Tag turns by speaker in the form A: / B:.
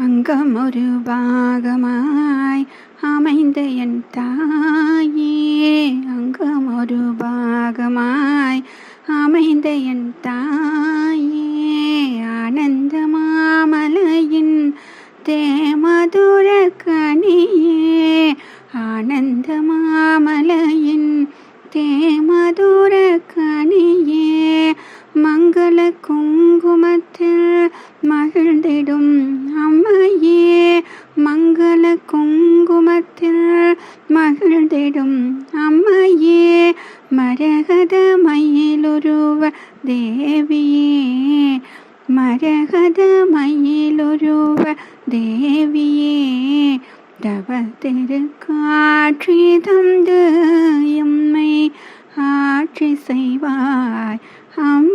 A: அங்கம் ஒரு பாகமாய் அமைந்த என் தாயே. அங்கம் ஒரு பாகமாய் அமைந்த என் தாயே. ஆனந்த மாமலையின் தேமதுர கனியே. ஆனந்த மாமலையின் தேமதுர கனியே. மங்கள குங்குமத்தில் மகிழ்ந்திடும் மங்கள குங்குமத்தில் மகிழ்ந்திடும் அம்மையே மரகத மயிலுருவ தேவியே மரகத மயிலுருவ தேவியே தவ திருக்காட்சி தந்து எம்மை ஆட்சி செய்வாய். அம்